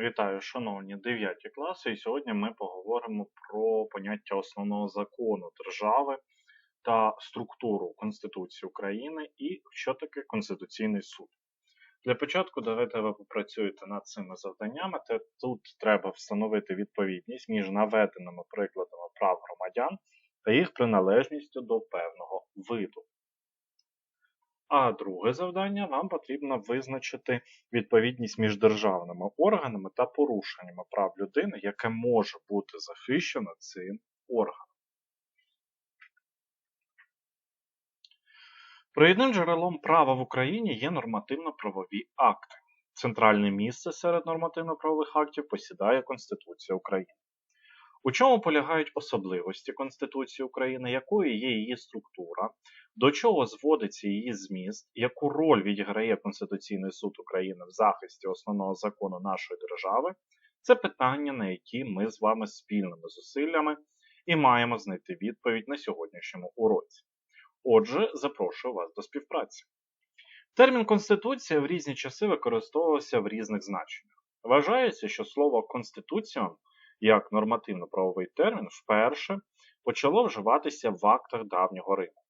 Вітаю, шановні 9 класи, і сьогодні ми поговоримо про поняття основного закону держави та структуру Конституції України і що таке Конституційний суд. Для початку давайте ви попрацюєте над цими завданнями. Та Тут треба встановити відповідність між наведеними прикладами прав громадян та їх приналежністю до певного виду. А друге завдання вам потрібно визначити відповідність між державними органами та порушеннями прав людини, яке може бути захищено цим органом. Провідним джерелом права в Україні є нормативно-правові акти. Центральне місце серед нормативно-правових актів посідає Конституція України. У чому полягають особливості Конституції України, якою є її структура, до чого зводиться її зміст, яку роль відіграє Конституційний суд України в захисті основного закону нашої держави, це питання, на які ми з вами спільними зусиллями і маємо знайти відповідь на сьогоднішньому уроці. Отже, запрошую вас до співпраці. Термін Конституція в різні часи використовувався в різних значеннях. Вважається, що слово Конституціон як нормативно-правовий термін вперше почало вживатися в актах давнього Риму.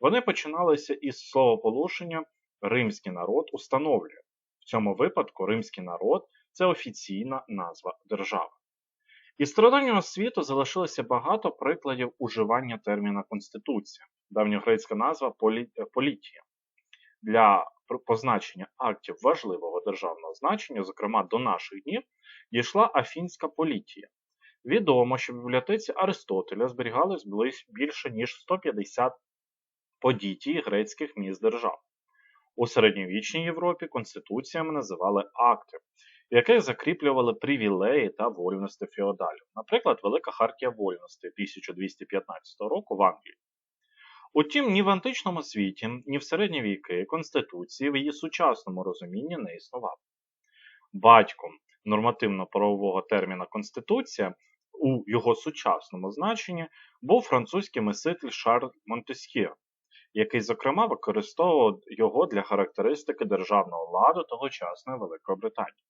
Вони починалися із словополушення Римський народ установлює. В цьому випадку римський народ це офіційна назва держави. Із стародавнього світу залишилося багато прикладів уживання терміна Конституція, давньогрецька назва політія. Для позначення актів важливого державного значення, зокрема до наших днів, дійшла Афінська політія. Відомо, що в бібліотеці Аристотеля зберігалось більше ніж 150 подітій грецьких міст держав. У середньовічній Європі конституціями називали акти, в яких закріплювали привілеї та вольності феодалів, наприклад, Велика Хартія вольності 1215 року в Англії. Утім, ні в античному світі, ні в середні віки Конституції в її сучасному розумінні не існував. Батьком нормативно-правового терміна Конституція у його сучасному значенні був французький мислитель Шарль Монтесьє, який, зокрема, використовував його для характеристики державного ладу тогочасної Великої Британії.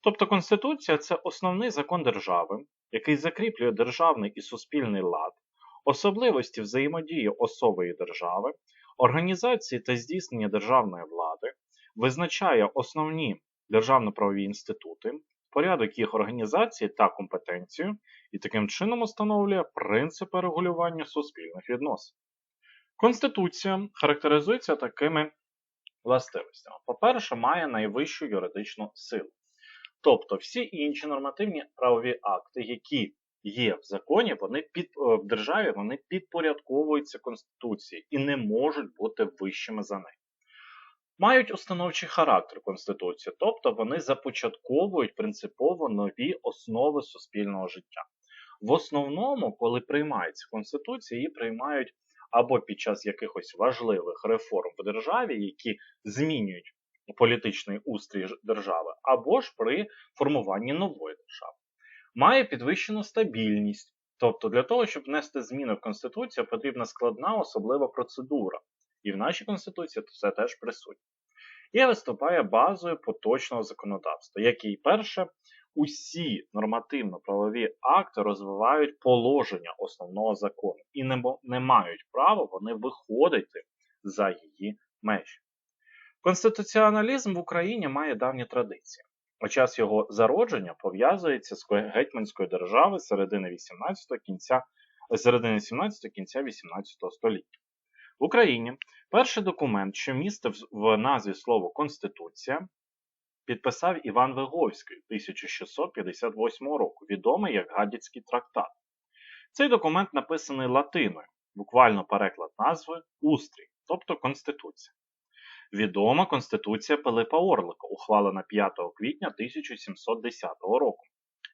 Тобто Конституція це основний закон держави, який закріплює державний і суспільний лад, особливості взаємодії особи і держави, організації та здійснення державної влади, визначає основні державно-правові інститути, порядок їх організації та компетенцію і таким чином встановлює принципи регулювання суспільних відносин. Конституція характеризується такими властивостями. По-перше, має найвищу юридичну силу. Тобто всі інші нормативні правові акти, які є в законі, вони під, в державі вони підпорядковуються Конституції і не можуть бути вищими за неї мають установчий характер Конституції, тобто вони започатковують принципово нові основи суспільного життя. В основному, коли приймається Конституція, її приймають або під час якихось важливих реформ в державі, які змінюють політичний устрій держави, або ж при формуванні нової держави. Має підвищену стабільність. Тобто для того, щоб внести зміни в Конституцію, потрібна складна особлива процедура, і в нашій Конституції це теж присутнє. І виступає базою поточного законодавства, який перше, усі нормативно-правові акти розвивають положення основного закону і не, не мають права вони виходити за її межі. Конституціоналізм в Україні має давні традиції. У час його зародження пов'язується з гетьманською державою середини 18 кінця середини 17 кінця 18 століття. В Україні перший документ, що містив в назві слово Конституція, підписав Іван Виговський 1658 року, відомий як Гадяцький трактат. Цей документ написаний латиною, буквально переклад назви Устрій, тобто Конституція. Відома Конституція Пилипа Орлика, ухвалена 5 квітня 1710 року,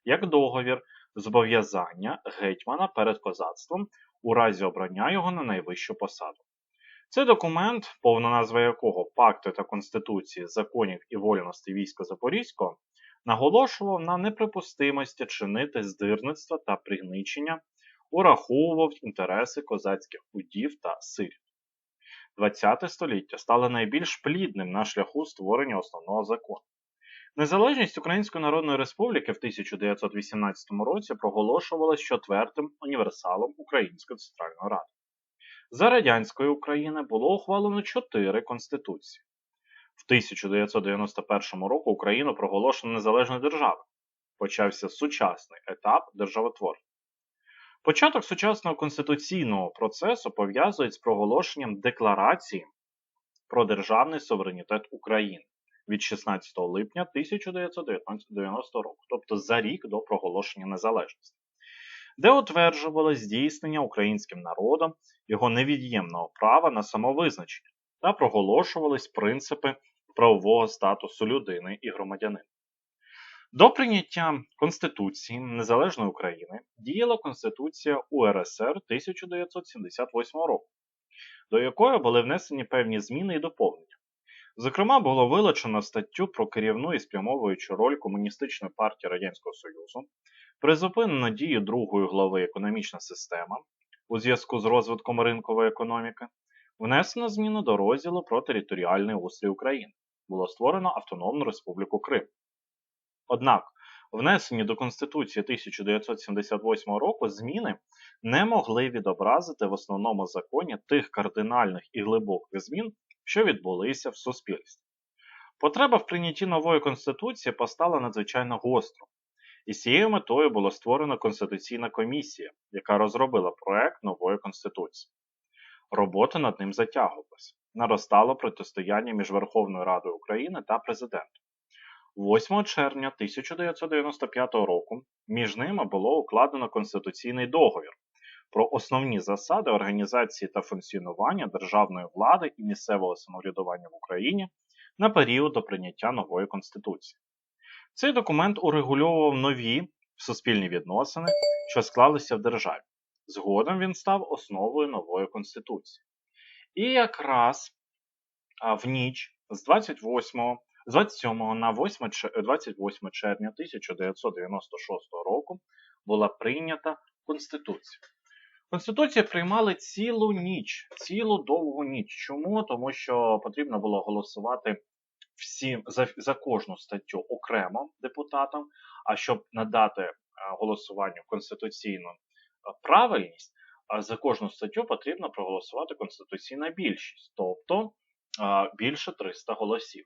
як договір зобов'язання гетьмана перед козацтвом у разі обрання його на найвищу посаду. Цей документ, повна назва якого Пакти та Конституції законів і вольності війська Запорізького, наголошував на неприпустимості чинити здирництва та пригничення, ураховував інтереси козацьких удів та сирів. ХХ століття стало найбільш плідним на шляху створення основного закону. Незалежність Української Народної Республіки в 1918 році проголошувалась четвертим універсалом Української Центральної Ради. За радянської України було ухвалено чотири конституції. В 1991 року Україну проголошено незалежною державою. Почався сучасний етап державотворення. Початок сучасного конституційного процесу пов'язують з проголошенням Декларації про державний суверенітет України від 16 липня 1990 року, тобто за рік до проголошення незалежності, де утверджувалось здійснення українським народом його невід'ємного права на самовизначення та проголошувались принципи правового статусу людини і громадянина. До прийняття Конституції Незалежної України діяла Конституція УРСР 1978 року, до якої були внесені певні зміни і доповнення. Зокрема, було вилучено статтю про керівну і спрямовуючу роль Комуністичної партії Радянського Союзу, призупинено дію другої глави економічна система у зв'язку з розвитком ринкової економіки, внесено зміни до розділу про територіальний устрій України. Було створено Автономну Республіку Крим. Однак, внесені до Конституції 1978 року зміни не могли відобразити в основному законі тих кардинальних і глибоких змін, що відбулися в суспільстві. Потреба в прийнятті нової Конституції постала надзвичайно гостро, і з цією метою була створена Конституційна комісія, яка розробила проект нової Конституції. Робота над ним затягувалася. Наростало протистояння між Верховною Радою України та президентом. 8 червня 1995 року між ними було укладено Конституційний договір про основні засади організації та функціонування державної влади і місцевого самоврядування в Україні на період до прийняття нової Конституції. Цей документ урегульовував нові суспільні відносини, що склалися в державі. Згодом він став основою нової Конституції. І якраз в ніч з 28 з 27 на 8, 28 червня 1996 року була прийнята Конституція. Конституцію приймали цілу ніч, цілу довгу ніч. Чому? Тому що потрібно було голосувати всі, за, за кожну статтю окремо депутатам, а щоб надати голосуванню конституційну правильність, за кожну статтю потрібно проголосувати конституційна більшість, тобто більше 300 голосів.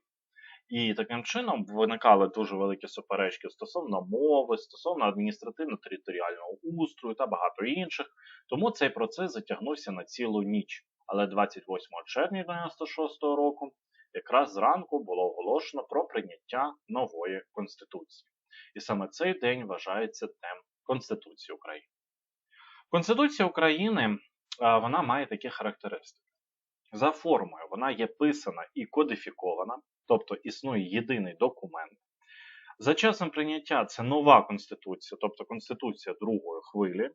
І таким чином виникали дуже великі суперечки стосовно мови, стосовно адміністративно-територіального устрою та багато інших. Тому цей процес затягнувся на цілу ніч. Але 28 червня 1996 року, якраз зранку було оголошено про прийняття нової Конституції. І саме цей день вважається Днем Конституції України. Конституція України вона має такі характеристики. За формою вона є писана і кодифікована, тобто існує єдиний документ. За часом прийняття це нова Конституція, тобто Конституція другої хвилі.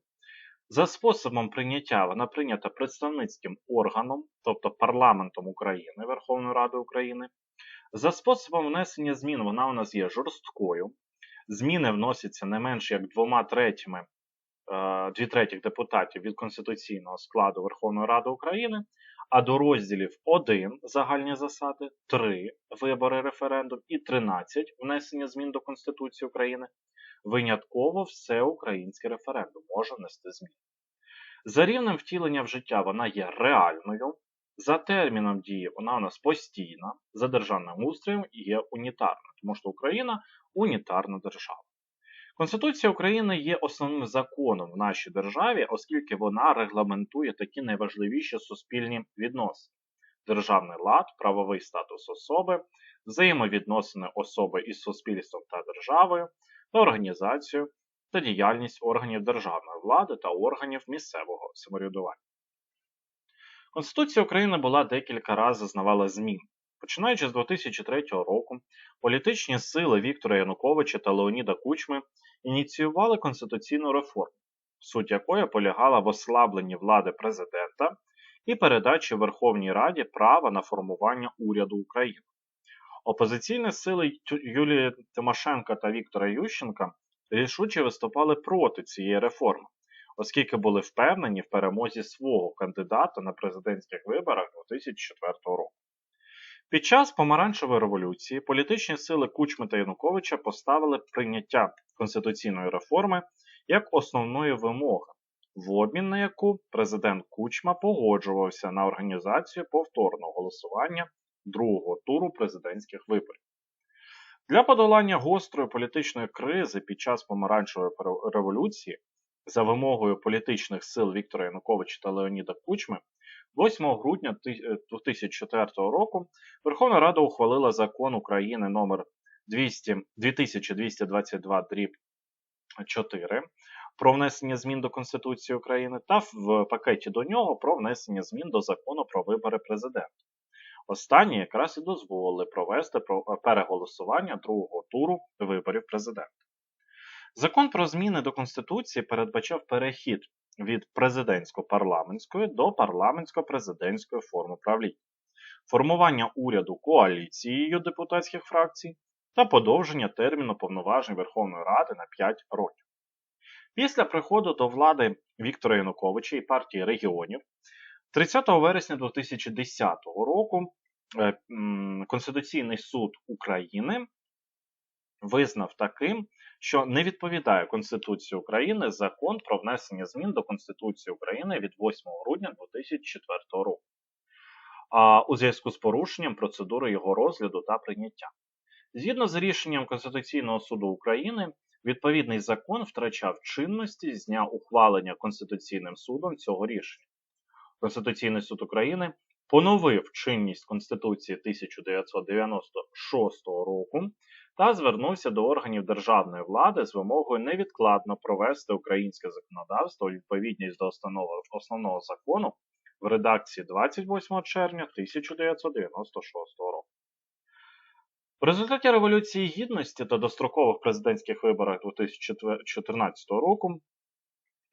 За способом прийняття вона прийнята представницьким органом, тобто парламентом України, Верховною Радою України. За способом внесення змін вона у нас є жорсткою. Зміни вносяться не менш як двома третіми, е, дві третіх депутатів від конституційного складу Верховної Ради України, а до розділів 1 загальні засади, 3 вибори референдум і 13 внесення змін до Конституції України. Винятково всеукраїнський референдум може внести зміни. За рівнем втілення в життя вона є реальною, за терміном дії вона у нас постійна, за державним устроєм є унітарна, тому що Україна унітарна держава. Конституція України є основним законом в нашій державі, оскільки вона регламентує такі найважливіші суспільні відносини: державний лад, правовий статус особи, взаємовідносини особи із суспільством та державою, та організацію та діяльність органів державної влади та органів місцевого самоврядування. Конституція України була декілька разів зазнавала змін. Починаючи з 2003 року, політичні сили Віктора Януковича та Леоніда Кучми ініціювали конституційну реформу, суть якої полягала в ослабленні влади президента і передачі Верховній Раді права на формування уряду України. Опозиційні сили Юлії Тимошенка та Віктора Ющенка рішуче виступали проти цієї реформи, оскільки були впевнені в перемозі свого кандидата на президентських виборах 2004 року. Під час помаранчевої революції політичні сили Кучми та Януковича поставили прийняття конституційної реформи як основної вимоги, в обмін на яку президент Кучма погоджувався на організацію повторного голосування другого туру президентських виборів. Для подолання гострої політичної кризи під час помаранчевої революції за вимогою політичних сил Віктора Януковича та Леоніда Кучми 8 грудня 2004 року Верховна Рада ухвалила закон України номер 200, 2222 4 про внесення змін до Конституції України та в пакеті до нього про внесення змін до закону про вибори президента. Останні якраз і дозволили провести переголосування другого туру виборів президента. Закон про зміни до Конституції передбачав перехід від президентсько-парламентської до парламентсько-президентської форми правління, формування уряду коаліцією депутатських фракцій та подовження терміну повноважень Верховної Ради на 5 років. Після приходу до влади Віктора Януковича і партії регіонів 30 вересня 2010 року е, Конституційний суд України визнав таким, що не відповідає Конституції України закон про внесення змін до Конституції України від 8 грудня 2004 року а у зв'язку з порушенням процедури його розгляду та прийняття. Згідно з рішенням Конституційного суду України, відповідний закон втрачав чинності з дня ухвалення Конституційним судом цього рішення. Конституційний суд України поновив чинність Конституції 1996 року та звернувся до органів державної влади з вимогою невідкладно провести українське законодавство у відповідність до основного, закону в редакції 28 червня 1996 року. В результаті Революції Гідності та дострокових президентських виборах 2014 року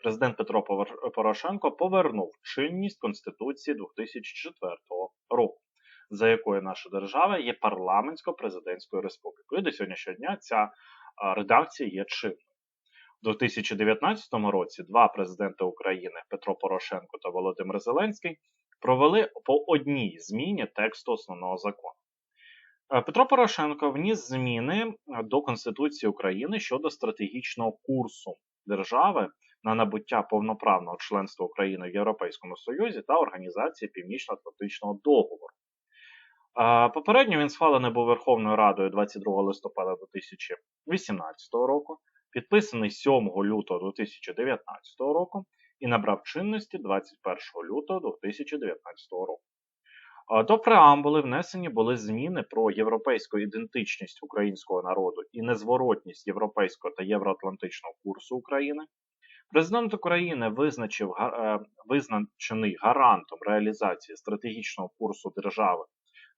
президент Петро Порошенко повернув чинність Конституції 2004 року, за якою наша держава є парламентсько-президентською республікою. І до сьогоднішнього дня ця редакція є чинною. У 2019 році два президенти України Петро Порошенко та Володимир Зеленський провели по одній зміні тексту основного закону. Е, Петро Порошенко вніс зміни до Конституції України щодо стратегічного курсу держави на набуття повноправного членства України в Європейському Союзі та Організації Північно-Атлантичного договору. Попередньо він схвалений був Верховною Радою 22 листопада 2018 року, підписаний 7 лютого 2019 року і набрав чинності 21 лютого 2019 року. До преамбули внесені були зміни про європейську ідентичність українського народу і незворотність європейського та євроатлантичного курсу України. Президент України визначив е, визначений гарантом реалізації стратегічного курсу держави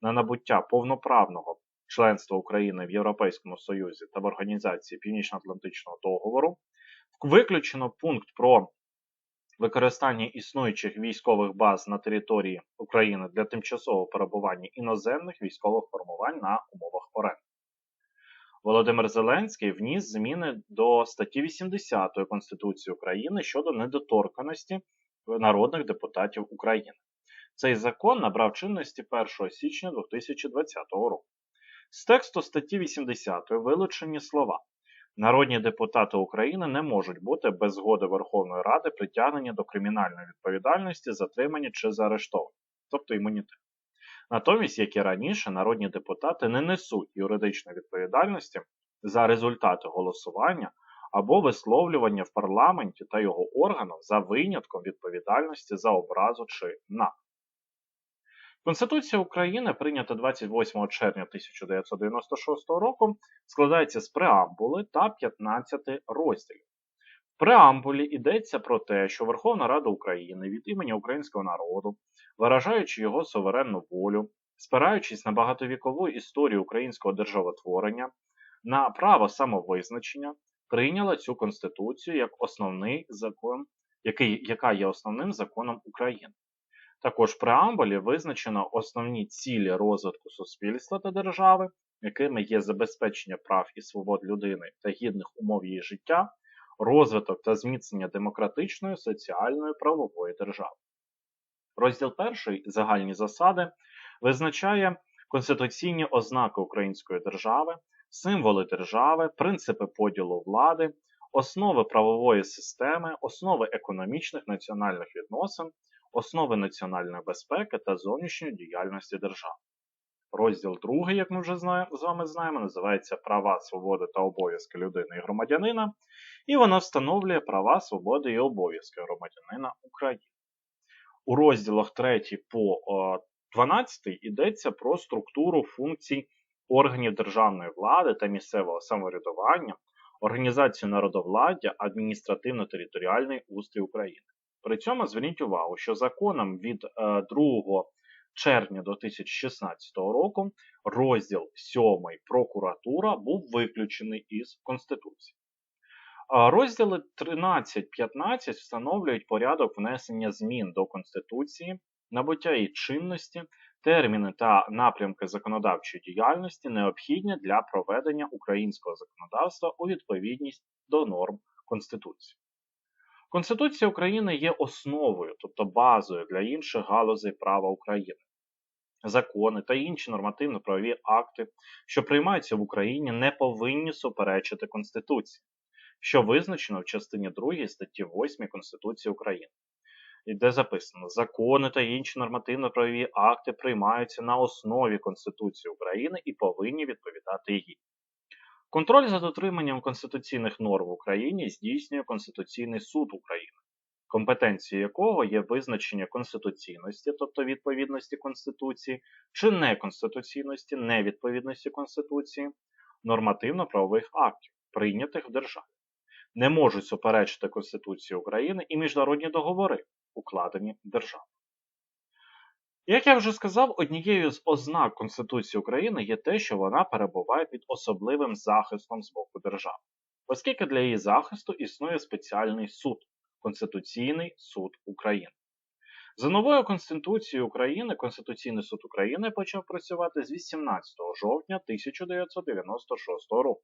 на набуття повноправного членства України в Європейському Союзі та в Організації Північно-Атлантичного договору. Виключено пункт про використання існуючих військових баз на території України для тимчасового перебування іноземних військових формувань на умовах оренди. Володимир Зеленський вніс зміни до статті 80 Конституції України щодо недоторканості народних депутатів України. Цей закон набрав чинності 1 січня 2020 року. З тексту статті 80 вилучені слова Народні депутати України не можуть бути без згоди Верховної Ради притягнені до кримінальної відповідальності, затримані чи заарештовані, тобто імунітет. Натомість, як і раніше, народні депутати не несуть юридичної відповідальності за результати голосування або висловлювання в парламенті та його органах за винятком відповідальності за образу чи напад. Конституція України, прийнята 28 червня 1996 року, складається з преамбули та 15 розділів. В преамбулі йдеться про те, що Верховна Рада України від імені українського народу, виражаючи його суверенну волю, спираючись на багатовікову історію українського державотворення, на право самовизначення, прийняла цю конституцію як основний закон, який, яка є основним законом України. Також в преамбулі визначено основні цілі розвитку суспільства та держави, якими є забезпечення прав і свобод людини та гідних умов її життя, розвиток та зміцнення демократичної, соціальної правової держави. Розділ перший загальні засади визначає конституційні ознаки української держави, символи держави, принципи поділу влади, основи правової системи, основи економічних національних відносин, основи національної безпеки та зовнішньої діяльності держави. Розділ другий, як ми вже з вами знаємо, називається Права, свободи та обов'язки людини і громадянина, і вона встановлює права, свободи і обов'язки громадянина України. У розділах 3 по 12 йдеться про структуру функцій органів державної влади та місцевого самоврядування, організацію народовладдя, адміністративно-територіальний устрій України. При цьому зверніть увагу, що законом від 2 е, червня 2016 року розділ 7 прокуратура був виключений із Конституції. Розділи 13-15 встановлюють порядок внесення змін до Конституції, набуття її чинності, терміни та напрямки законодавчої діяльності необхідні для проведення українського законодавства у відповідність до норм Конституції. Конституція України є основою, тобто базою для інших галузей права України. Закони та інші нормативно-правові акти, що приймаються в Україні, не повинні суперечити Конституції, що визначено в частині 2 статті 8 Конституції України де записано: закони та інші нормативно-правові акти приймаються на основі Конституції України і повинні відповідати їй. Контроль за дотриманням конституційних норм в Україні здійснює Конституційний суд України, компетенцією якого є визначення конституційності, тобто відповідності Конституції, чи неконституційності, невідповідності Конституції, нормативно-правових актів, прийнятих в державі. Не можуть суперечити Конституції України і міжнародні договори, укладені державою. Як я вже сказав, однією з ознак Конституції України є те, що вона перебуває під особливим захистом з боку держави, оскільки для її захисту існує спеціальний суд Конституційний суд України. За новою Конституцією України Конституційний суд України почав працювати з 18 жовтня 1996 року.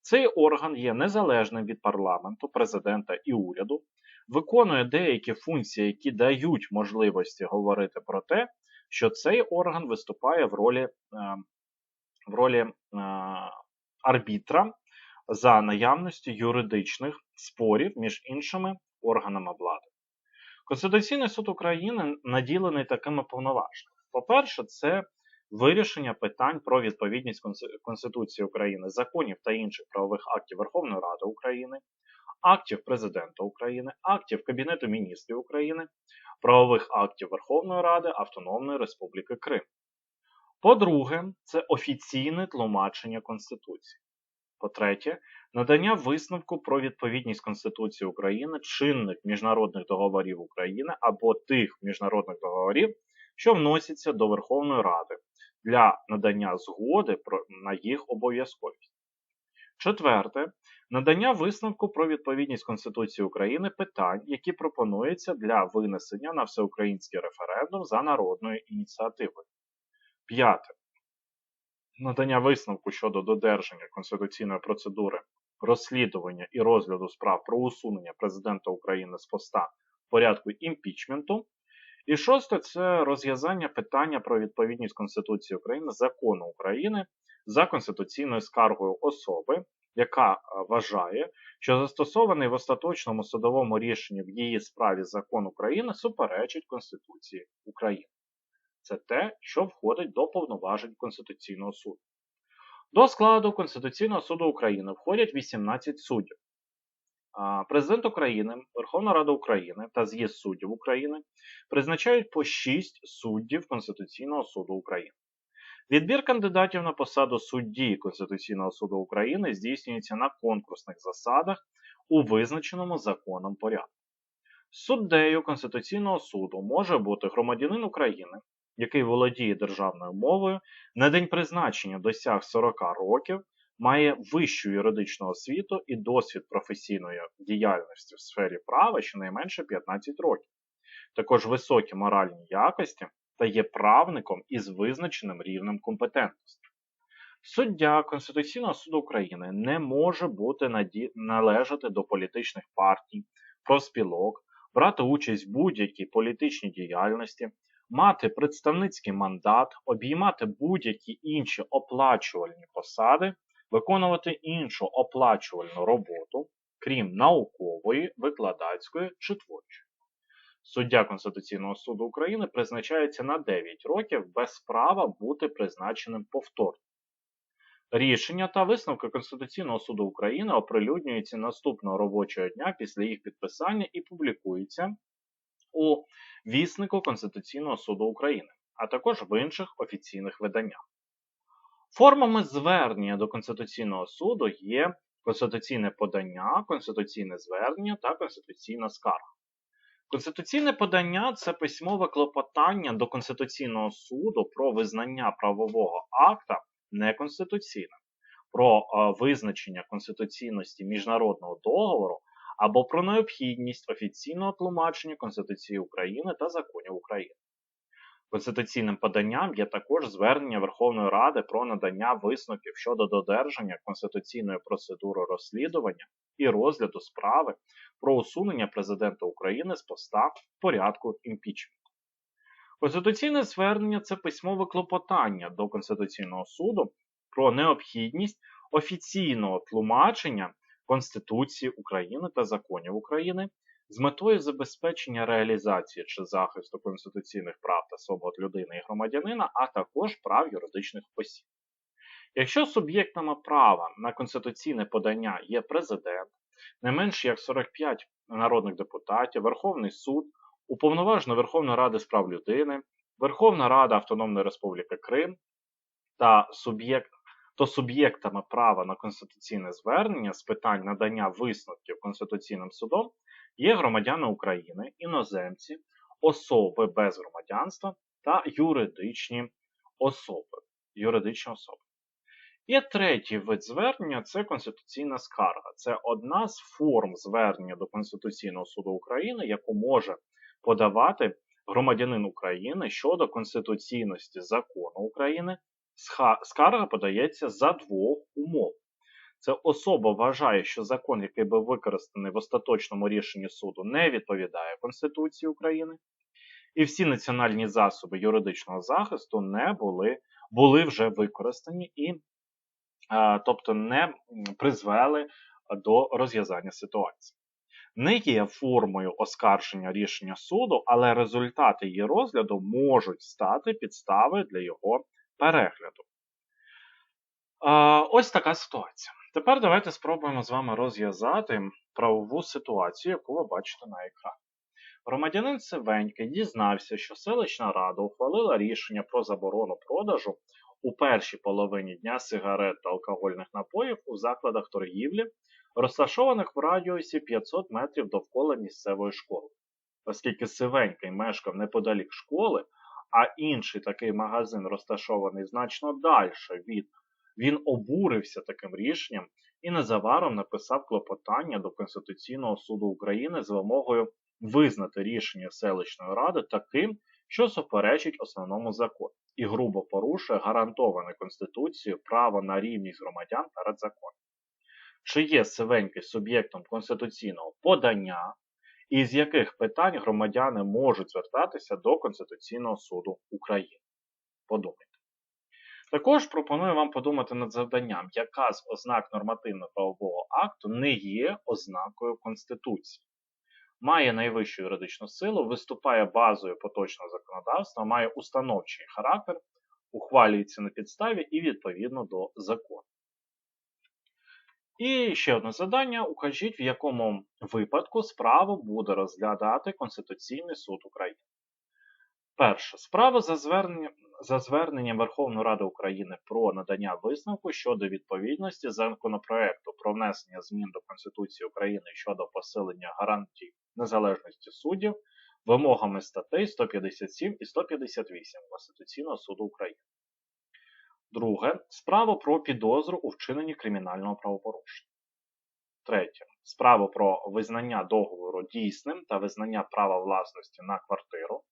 Цей орган є незалежним від парламенту, президента і уряду, виконує деякі функції, які дають можливості говорити про те, що цей орган виступає в ролі, е, в ролі е, арбітра за наявності юридичних спорів між іншими органами влади. Конституційний суд України наділений такими повноваженнями. По-перше, це вирішення питань про відповідність Конституції України, законів та інших правових актів Верховної Ради України, актів Президента України, актів Кабінету міністрів України, правових актів Верховної Ради Автономної Республіки Крим. По-друге, це офіційне тлумачення Конституції. По-третє, надання висновку про відповідність Конституції України чинних міжнародних договорів України або тих міжнародних договорів, що вносяться до Верховної Ради для надання згоди на їх обов'язковість. Четверте, надання висновку про відповідність Конституції України питань, які пропонуються для винесення на всеукраїнський референдум за народною ініціативою. П'яте. Надання висновку щодо додержання конституційної процедури розслідування і розгляду справ про усунення президента України з поста в порядку імпічменту. І шосте це розв'язання питання про відповідність Конституції України закону України за конституційною скаргою особи, яка е, вважає, що застосований в остаточному судовому рішенні в її справі закон України суперечить Конституції України. Це те, що входить до повноважень Конституційного суду. До складу Конституційного суду України входять 18 суддів. Президент України, Верховна Рада України та з'їзд суддів України призначають по 6 суддів Конституційного суду України. Відбір кандидатів на посаду судді Конституційного суду України здійснюється на конкурсних засадах у визначеному законом порядку. Суддею Конституційного суду може бути громадянин України, який володіє державною мовою, на день призначення досяг 40 років, має вищу юридичну освіту і досвід професійної діяльності в сфері права щонайменше 15 років, також високі моральні якості та є правником із визначеним рівнем компетентності. Суддя Конституційного суду України не може бути наді... належати до політичних партій, профспілок, брати участь в будь-якій політичній діяльності, мати представницький мандат, обіймати будь-які інші оплачувальні посади, виконувати іншу оплачувальну роботу, крім наукової, викладацької чи творчої. Суддя Конституційного суду України призначається на 9 років без права бути призначеним повторно. Рішення та висновки Конституційного суду України оприлюднюються наступного робочого дня після їх підписання і публікуються у віснику Конституційного суду України, а також в інших офіційних виданнях. Формами звернення до Конституційного суду є конституційне подання, конституційне звернення та конституційна скарга. Конституційне подання це письмове клопотання до Конституційного суду про визнання правового акта неконституційним, про визначення конституційності міжнародного договору або про необхідність офіційного тлумачення Конституції України та законів України. Конституційним поданням є також звернення Верховної Ради про надання висновків щодо додержання конституційної процедури розслідування і розгляду справи про усунення президента України з поста в порядку імпічменту. Конституційне звернення це письмове клопотання до Конституційного суду про необхідність офіційного тлумачення Конституції України та законів України з метою забезпечення реалізації чи захисту конституційних прав та свобод людини і громадянина, а також прав юридичних осіб. Якщо суб'єктами права на конституційне подання є президент, не менш як 45 народних депутатів, Верховний суд, Уповноважена Верховної Ради з прав людини, Верховна Рада Автономної Республіки Крим та суб'єкт то суб'єктами права на конституційне звернення з питань надання висновків Конституційним судом є громадяни України, іноземці, особи без громадянства та юридичні особи. юридичні особи. І третій вид звернення це конституційна скарга. Це одна з форм звернення до Конституційного суду України, яку може подавати громадянин України щодо конституційності закону України скарга подається за двох умов. Це особа вважає, що закон, який був використаний в остаточному рішенні суду, не відповідає Конституції України, і всі національні засоби юридичного захисту не були були вже використані і, тобто, не призвели до розв'язання ситуації. Не є формою оскарження рішення суду, але результати її розгляду можуть стати підставою для його перегляду. Ось така ситуація. Тепер давайте спробуємо з вами розв'язати правову ситуацію, яку ви бачите на екрані. Громадянин Сивенький дізнався, що селищна рада ухвалила рішення про заборону продажу у першій половині дня сигарет та алкогольних напоїв у закладах торгівлі, розташованих в радіусі 500 метрів довкола місцевої школи. Оскільки Сивенький мешкав неподалік школи, а інший такий магазин розташований значно далі від. Він обурився таким рішенням і незабаром написав клопотання до Конституційного суду України з вимогою визнати рішення селищної ради таким, що суперечить основному закону, і грубо порушує гарантоване Конституцією право на рівність громадян перед законом. Чи є Сивенький суб'єктом конституційного подання, і з яких питань громадяни можуть звертатися до Конституційного суду України. Подумайте. Також пропоную вам подумати над завданням, яка з ознак нормативно-правового акту не є ознакою Конституції. Має найвищу юридичну силу, виступає базою поточного законодавства, має установчий характер, ухвалюється на підставі і відповідно до закону. І ще одне завдання: укажіть, в якому випадку справу буде розглядати Конституційний суд України. Перше. Справа за зверненням, за зверненням Верховної Ради України про надання висновку щодо відповідності законопроекту про внесення змін до Конституції України щодо посилення гарантій незалежності суддів вимогами статей 157 і 158 Конституційного суду України. Друге. Справу про підозру у вчиненні кримінального правопорушення. Третє. Справу про визнання договору дійсним та визнання права власності на квартиру.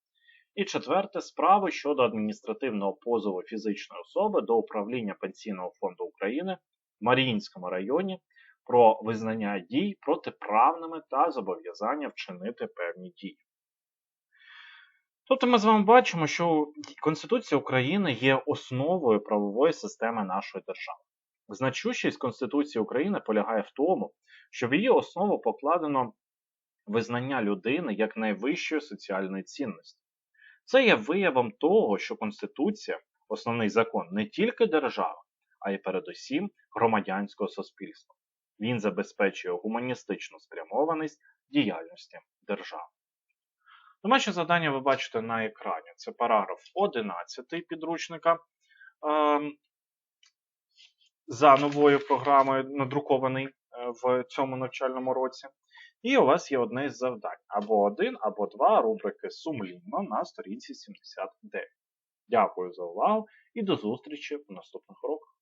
І четверте справу щодо адміністративного позову фізичної особи до управління Пенсійного фонду України в Маріїнському районі про визнання дій протиправними та зобов'язання вчинити певні дії. Тобто ми з вами бачимо, що Конституція України є основою правової системи нашої держави. Значущість Конституції України полягає в тому, що в її основу покладено визнання людини як найвищої соціальної цінності. Це є виявом того, що Конституція основний закон не тільки держави, а й передусім громадянського суспільства. Він забезпечує гуманістичну спрямованість діяльності держави. Домашнє завдання ви бачите на екрані. Це параграф 11 підручника. Ем, за новою програмою, надрукований е, в цьому навчальному році. І у вас є одне із завдань: або один, або два рубрики сумлінно на сторінці 79. Дякую за увагу і до зустрічі в наступних уроках.